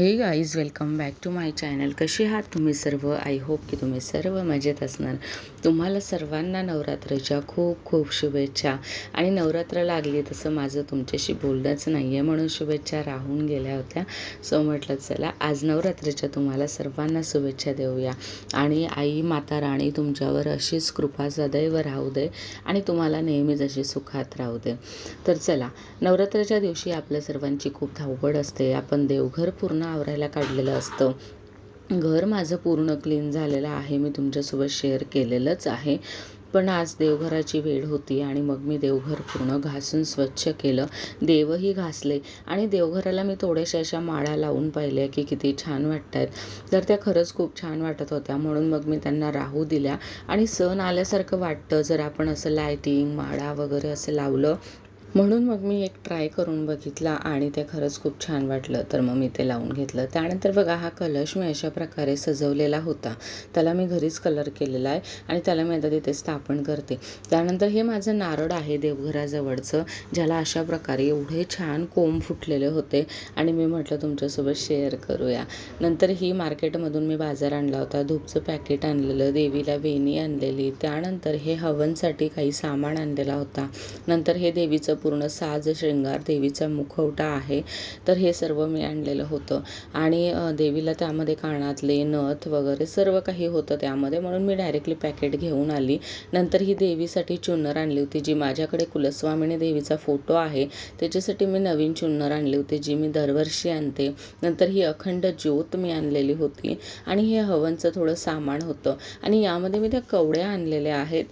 Hey guys welcome back to my channel कसे आहात तुम्ही सर्व? आय होप की तुम्ही सर्व मजेत असणार. तुम्हाला सर्वांना नवरात्राच्या खूप खूप शुभेच्छा. आणि नवरात्र लागली तसं माझं तुमच्याशी बोलणंच नाही आहे म्हणून शुभेच्छा राहून गेल्या होत्या. सो म्हटलं चला आज नवरात्रीच्या तुम्हाला सर्वांना शुभेच्छा देऊया. आणि आई माता राणी तुमच्यावर अशीच कृपा सदैव राहू दे आणि तुम्हाला नेहमीच अशी सुखात राहू दे. तर चला नवरात्राच्या दिवशी आपल्या सर्वांची खूप धावपळ असते. आपण देवघर पूर्ण आवरायला काढलेलं असतं. घर माझं पूर्ण क्लीन झालेलं आहे. मी तुमच्यासोबत शेअर केलेलंच आहे. पण आज देवघराची वेळ होती आणि मग मी देवघर पूर्ण घासून स्वच्छ केलं. देवही घासले. आणि देवघराला मी थोड्याशा अशा माळा लावून पाहिल्या की किती छान वाटत आहेत तर त्या खरंच खूप छान वाटत होत्या. म्हणून मग मी त्यांना राहू दिल्या. आणि सण आल्यासारखं वाटतं. जर आपण असं लायटिंग माळा वगैरे असं लावलं म्हणून मग मी एक ट्राय करून बघितला आणि ते खरंच खूप छान वाटलं. तर मग मी ते लावून घेतलं. त्यानंतर बघा हा कलश मी अशा प्रकारे सजवलेला होता. त्याला मी घरीच कलर केलेला आहे आणि त्याला मी आता तिथे स्थापन करते. त्यानंतर हे माझं नारळ आहे देवघराजवळचं ज्याला अशा प्रकारे एवढे छान कोंब फुटलेले होते आणि मी म्हटलं तुमच्यासोबत शेअर करूया. नंतर ही मार्केटमधून मी बाजार आणला होता. धूपचं पॅकेट आणलेलं देवीला वेणी आणलेली. त्यानंतर हे हवनसाठी काही सामान आणलेला होता. नंतर हे देवीचं पूर्ण साज शृंगार देवीचा मुखवटा आहे. तर हे सर्व मी आणलेलं होतं. आणि देवीला त्यामध्ये कानातले नथ वगैरे सर्व काही होतं त्यामध्ये. म्हणून मी डायरेक्टली पॅकेट घेऊन आली. नंतर ही देवीसाठी चुन्नर आणली होती जी माझ्याकडे कुलस्वामिनी देवीचा फोटो आहे. त्याच्यासाठी मी नवीन चुन्नर आणली होती जी मी दरवर्षी आणते. नंतर ही अखंड ज्योत मी आणलेली होती. आणि हे हवनचं थोडं सामान होतं. आणि यामध्ये मी त्या कवड्या आणलेल्या आहेत.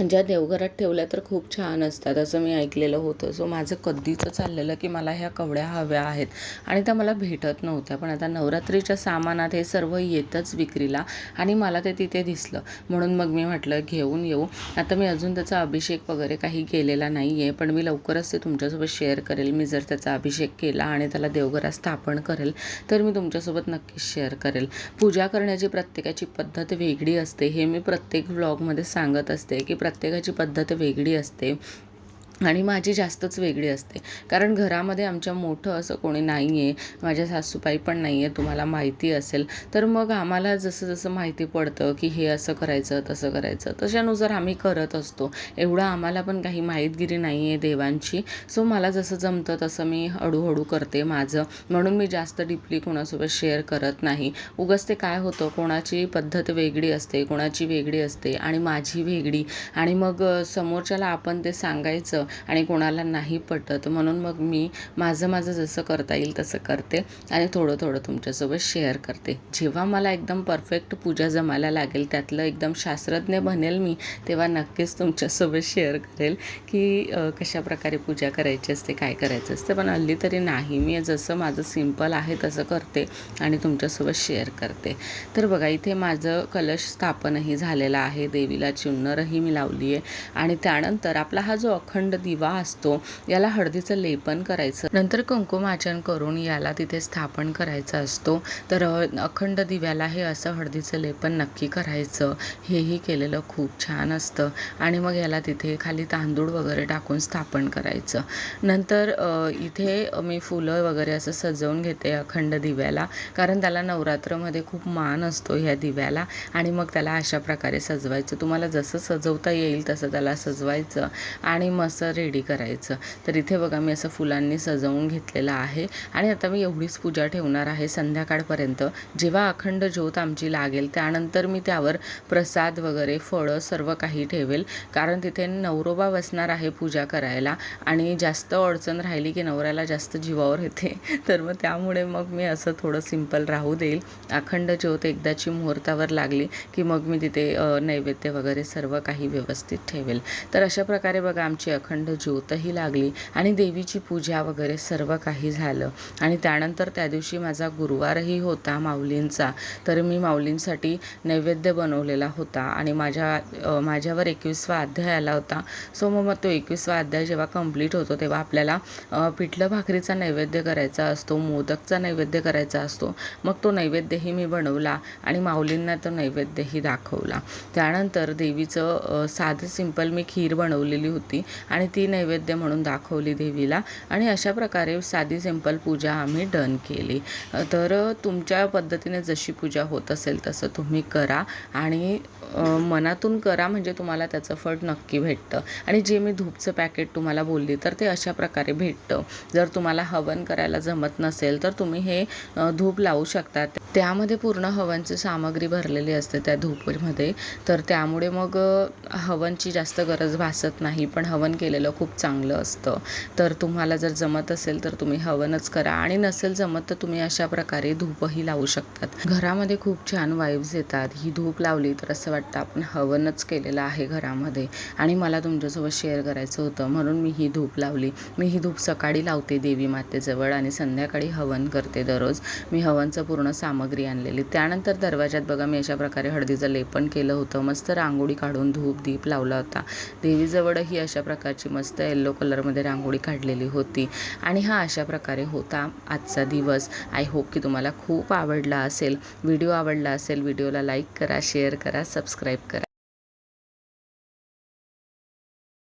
ज्या देवघरात ठेवल्या तर खूप छान असतात असं मी ऐकलेलं होतं. सो माझं कधीचं चाललेलं की मला ह्या कवड्या हव्या आहेत आणि त्या मला भेटत नव्हत्या. पण आता नवरात्रीच्या सामानात हे सर्व येतच विक्रीला आणि मला ते तिथे दिसलं. म्हणून मग मी म्हटलं घेऊन येऊ. आता मी अजून त्याचा अभिषेक वगैरे काही केलेला नाही आहे पण मी लवकरच ते तुमच्यासोबत शेअर करेल. मी जर त्याचा अभिषेक केला आणि त्याला देवघरात स्थापन करेल तर मी तुमच्यासोबत नक्कीच शेअर करेल. पूजा करण्याची प्रत्येकाची पद्धत वेगळी असते हे मी प्रत्येक व्लॉगमध्ये सांगत असते की प्रत्येकाची पद्धत वेगळी असते. आणि माझी जास्तच वेगळी असते. कारण घरामध्ये आमच्या मोठं असं कोणी नाही आहे माझ्या सासूबाई पण नाही आहे तुम्हाला माहिती असेल तर मग आम्हाला जसं जसं माहिती पडतं की हे असं करायचं तसं करायचं तशानुसार आम्ही करत असतो. एवढं आम्हाला पण काही माहितगिरी नाही आहे देवांची. सो मला जसं जमतं तसं मी हळूहळू करते माझं. म्हणून मी जास्त डीपली कोणासोबत शेअर करत नाही. उगाच ते काय होतं कोणाची पद्धत वेगळी असते कोणाची वेगळी असते आणि माझी वेगळी. आणि मग समोरच्याला आपण ते सांगायचं आणि कोणाला नाही पटत. म्हणून मग मी माझं माझं जसं करता येईल तसं करते आणि थोडं थोडं तुमच्यासोबत शेअर करते. जेव्हा मला एकदम परफेक्ट पूजा जमायला लागेल त्यातलं एकदम शास्त्रज्ञ बनेल मी तेव्हा नक्कीच तुमच्यासोबत शेअर करेल की कशा प्रकारे पूजा करायची असते काय करायचं असते. पण हल्ली तरी नाही. मी जसं माझं सिंपल आहे तसं करते आणि तुमच्यासोबत शेअर करते. तर बघा इथे माझं कलश स्थापनही झालेलं आहे. देवीला चुन्नरही मी लावली आहे आणि त्यानंतर आपला हा जो अखंड दिवा असतो. याला हळदीचं लेपन करायचं. नंतर कुंकुमाचन करून याला तिथे स्थापन करायचं असतो. तर अखंड दिव्याला हे असं हळदीचं लेपन नक्की करायचं. हेही केलेलं खूप छान असतं. आणि मग याला तिथे खाली तांदूळ वगैरे टाकून स्थापन करायचं. नंतर इथे मी फुलं वगैरे असं सजवून घेते अखंड दिव्याला. कारण त्याला नवरात्रमध्ये खूप मान असतो ह्या दिव्याला. आणि मग त्याला अशा प्रकारे सजवायचं. तुम्हाला जसं सजवता येईल तसं त्याला सजवायचं. आणि मस्त रेडी करायचं. तर इथे बघा मी असं फुलांनी सजवून घेतलेलं आहे. आणि आता मी एवढीच पूजा ठेवणार आहे संध्याकाळपर्यंत. जेव्हा अखंड ज्योत आमची लागेल त्यानंतर मी त्यावर प्रसाद वगैरे फळं सर्व काही ठेवेल. कारण तिथे नवरोबा बसणार आहे पूजा करायला. आणि जास्त अडचण राहिली की नवऱ्याला जास्त जीवावर येते. तर मग त्यामुळे मग मी असं थोडं सिंपल राहू देईल. अखंड ज्योत एकदाची मुहूर्तावर लागली की मग मी तिथे नैवेद्य वगैरे सर्व काही व्यवस्थित ठेवेल. तर अशा प्रकारे बघा आमची अखंड ज्योतही लागली आणि देवीची पूजा वगैरे सर्व काही झालं. आणि त्यानंतर त्या दिवशी माझा गुरुवारही होता माऊलींचा. तर मी माऊलींसाठी नैवेद्य बनवलेला होता आणि माझ्या माझ्यावर एकवीसवा अध्याय आला होता. सो मग मग तो एकवीसवा अध्याय जेव्हा कंप्लीट होतो तेव्हा आपल्याला पिठलं भाकरीचा नैवेद्य करायचा असतो मोदकचा नैवेद्य करायचा असतो. मग तो नैवेद्यही मी बनवला आणि माऊलींना तो नैवेद्यही दाखवला. त्यानंतर देवीचं साधं सिंपल मी खीर बनवलेली होती आणि आणि ती नैवेद्य म्हणून दाखवली देवीला. आणि अशा प्रकारे साधी सिंपल पूजा आम्ही डन केली. तर तुमच्या पद्धतीने जशी पूजा होत असेल तसं तुम्ही करा. आणि मनातून करा म्हणजे तुम्हाला त्याचं फळ नक्की भेटतं. आणि जे मी धूपचं पॅकेट तुम्हाला बोलली तर ते अशा प्रकारे भेटतं. जर तुम्हाला हवन करायला जमत नसेल तर तुम्ही हे धूप लावू शकता. त्यामध्ये पूर्ण हवनची सामग्री भरलेली असते त्या धूपमध्ये. तर त्यामुळे मग हवनची जास्त गरज भासत नाही पण हवन केलेलं खूप चांगलं असतं. तर तुम्हाला जर जमत असेल तर तुम्ही हवनच करा. आणि नसेल जमत तर तुम्ही अशा प्रकारे धूपही लावू शकतात. घरामध्ये खूप छान वाईब्स येतात. ही धूप लावली तर असं वाटतं आपण हवनच केलेलं आहे घरामध्ये. आणि मला तुमच्यासोबत शेअर करायचं होतं. म्हणून मी ही धूप लावली. मी ही धूप सकाळी लावते देवी मातेजवळ आणि संध्याकाळी हवन करते दररोज. मी हवनचं पूर्ण सामग्री आणलेली. त्यानंतर दरवाजात बघा मी अशा प्रकारे हळदीचं लेपन केलं होतं. मस्त रांगोळी काढून धूप दीप लावला होता. देवीजवळही अशा प्रकारची मस्त येल्लो कलरमध्ये रांगोळी काढलेली होती. आणि हा अशा प्रकारे होता आजचा दिवस. आय होप की तुम्हाला खूप आवडला असेल. व्हिडिओ आवडला असेल व्हिडिओला लाईक करा शेअर करा सबस्क्राईब करा.